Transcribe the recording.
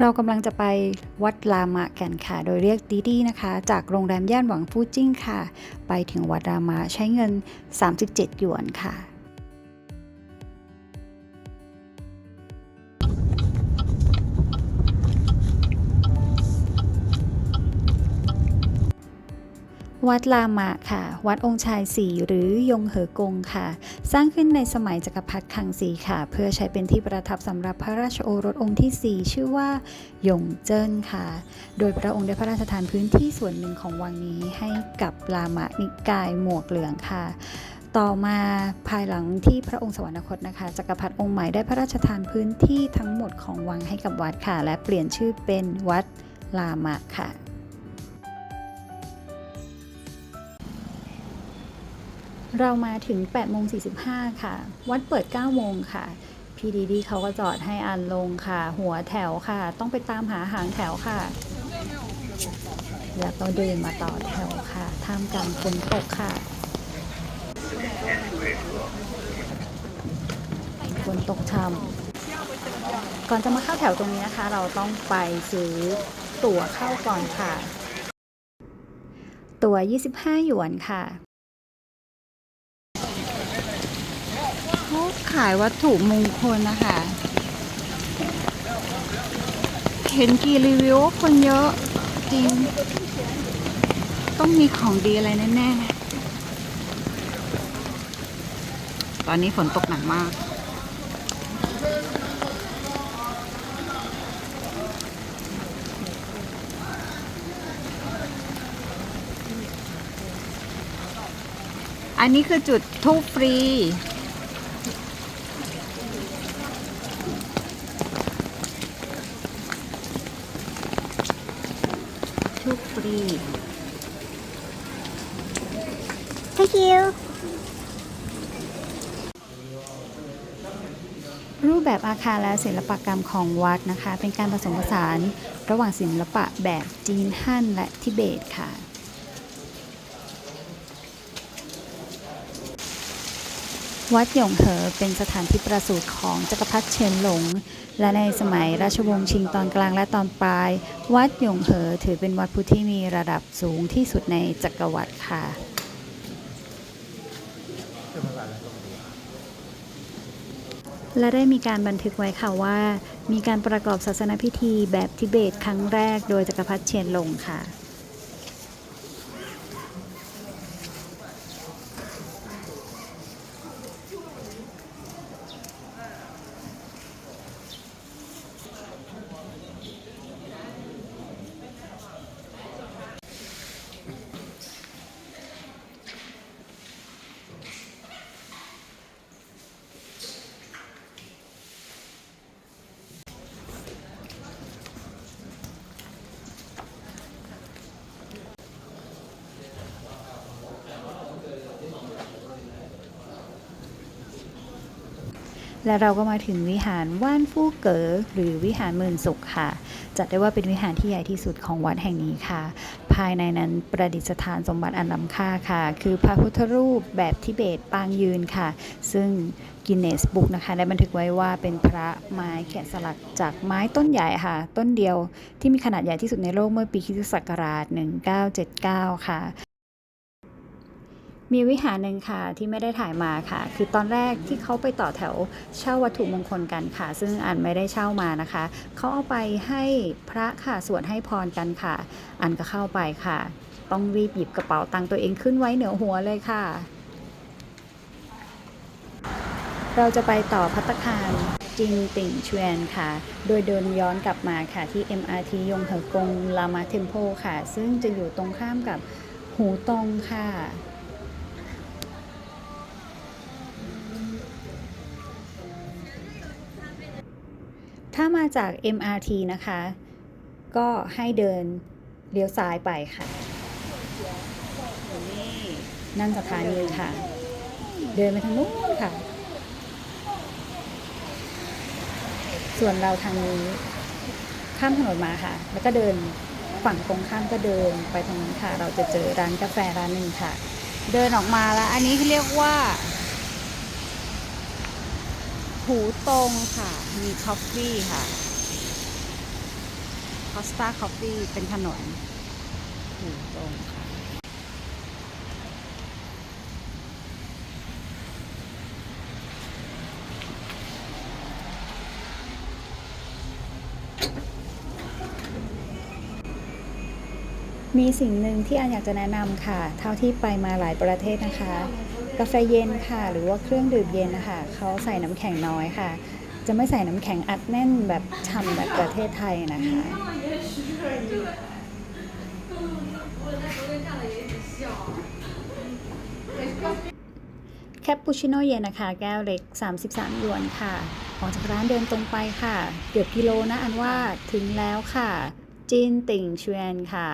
เรากำลังจะไปวัดลามะกันค่ะ โดยเรียกดีดีนะคะ จากโรงแรมย่านหวังฟูจิ้งค่ะ ไปถึงวัดรามะใช้เงิน 37 หยวนค่ะ วัดลามะค่ะ วัดองค์ชายสีหรือยงเหอกงค่ะ สร้างขึ้นในสมัยจักรพรรดิคังสีค่ะ เพื่อใช้เป็นที่ประทับสำหรับพระราชโอรสองค์ที่ 4 ชื่อว่าหยงเจิ้นค่ะ โดยพระองค์ได้พระราชทานพื้นที่ส่วนหนึ่งของวังนี้ให้กับลามะนิกายหมวกเหลืองค่ะต่อมาภายหลังที่พระองค์สวรรคตนะคะจักรพรรดิองค์ใหม่ได้พระราชทานพื้นที่ทั้งหมดของวังให้กับวัดค่ะ และเปลี่ยนชื่อเป็นวัดลามะค่ะ เรามาถึง8โมง45 ค่ะ วัดเปิด 9 โมงค่ะพีดีดีเขาก็จอดให้อันลงค่ะ หัวแถวค่ะ ต้องไปตามหาหางแถวค่ะ แล้วก็เดินมาต่อแถวค่ะท่ามกลางฝนตกค่ะฝนตกช่ำก่อนจะมาเข้าแถวตรงนี้นะคะ เราต้องไปซื้อตั๋วเข้าก่อนค่ะ ตั๋ว 25 หยวนค่ะ เขาขายวัตถุมงคลนะคะ เห็นกี่รีวิวคนเยอะจริง ต้องมีของดีอะไรแน่ๆ ตอนนี้ฝนตกหนักมากอันนี้คือจุดทูปฟรี ทุกฟรี Thank you. รูปแบบอาคารและศิลปกรรมของวัดนะคะ เป็นการผสมผสานระหว่างศิลปะแบบจีนฮั่นและทิเบตค่ะ วัดหยงเหอเป็นสถานที่ประสูติของจักรพรรดิเฉินหลง และในสมัยราชวงศ์ชิงตอนกลางและตอนปลาย วัดหยงเหอถือเป็นวัดพุทธที่มีระดับสูงที่สุดในจักรวรรดิค่ะ และได้มีการบันทึกไว้ค่ะว่า มีการประกอบศาสนพิธีแบบทิเบตครั้งแรกโดยจักรพรรดิเชียนหลงค่ะ และเราก็มาถึงวิหารว่านฟู่เก๋อหรือวิหารหมื่นสุขค่ะ จัดได้ว่าเป็นวิหารที่ใหญ่ที่สุดของวัดแห่งนี้ค่ะ ภายในนั้นประดิษฐานสมบัติอันล้ำค่าค่ะ คือพระพุทธรูปแบบทิเบตปางยืนค่ะ ซึ่งกินเนสบุ๊กนะคะ ได้บันทึกไว้ว่าเป็นพระไม้แกะสลักจากไม้ต้นใหญ่ค่ะ ต้นเดียวที่มีขนาดใหญ่ที่สุดในโลกเมื่อปีคศ1979 ค่ะ มีวิหารหนึ่งค่ะที่ไม่ได้ถ่ายมาค่ะ คือตอนแรกที่เขาไปต่อแถวเช่าวัตถุมงคลกันค่ะ ซึ่งอันไม่ได้เช่ามานะคะเขาเอาไปให้พระค่ะสวดให้พรกันค่ะ อันก็เข้าไปค่ะ ต้องรีบหยิบกระเป๋าตังค์ตัวเองขึ้นไว้เหนือหัวเลยค่ะ เราจะไปต่อพัตตาคารจิงติ่งเชวียนค่ะ โดยเดินย้อนกลับมาค่ะที่ MRT ยงเหอกงลามาเทมโพค่ะ ซึ่งจะอยู่ตรงข้ามกับหูตงค่ะ ถ้ามาจาก MRT นะคะ ก็ให้เดินเลี้ยวซ้ายไปค่ะ นั่นสถานีค่ะ เดินไปทางนู้นค่ะ ส่วนเราทางนี้ ข้ามถนนมาค่ะ แล้วก็เดินฝั่งตรงข้ามก็เดินไปทางนั้นค่ะ เราจะเจอร้านกาแฟร้านหนึ่งค่ะ เดินออกมาแล้ว อันนี้เรียกว่า หูตรงค่ะ มีคอฟฟี่ค่ะคอสตาคอฟฟี่เป็นถนนอยู่ตรงค่ะมีสิ่งหนึ่งที่อันอยากจะแนะนำค่ะ เท่าที่ไปมาหลายประเทศนะคะ กาแฟเย็นค่ะ หรือว่าเครื่องดื่มเย็นนะคะเขาใส่น้ำแข็งน้อยค่ะ จะไม่ใส่น้ำแข็งอัดแน่นแบบฉ่ำแบบประเทศไทยนะคะแคปปูชิโน่เย็นนะคะ แก้วเล็ก 33หยวนค่ะ ออกจากร้านเดินตรงไปค่ะ เกือบกิโลนะอันว่าถึงแล้วค่ะ จินติ่งเชวนค่ะ